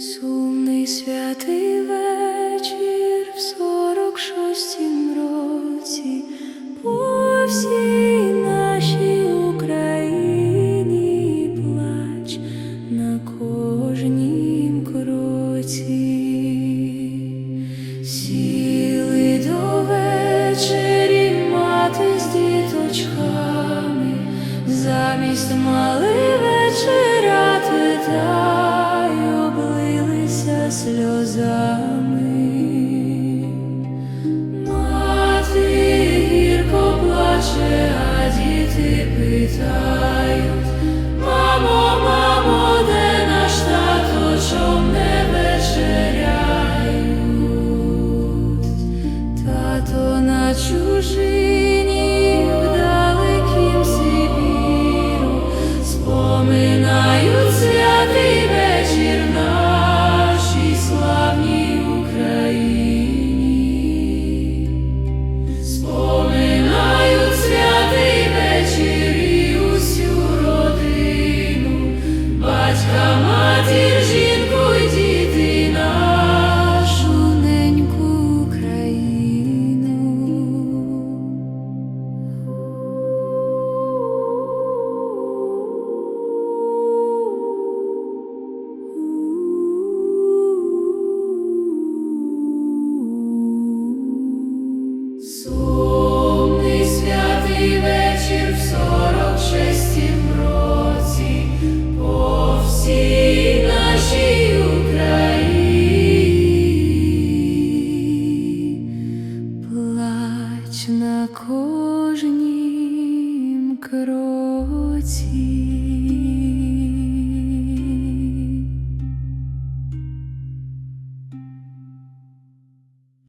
Сумний святий вечір в сорок шостім році по всій нашій Україні плач на кожнім кроці, сіли до вечері мати з діточками, замість мали вечеряти сльозами, мати гірко плаче, а діти питають. the кожнім кроці.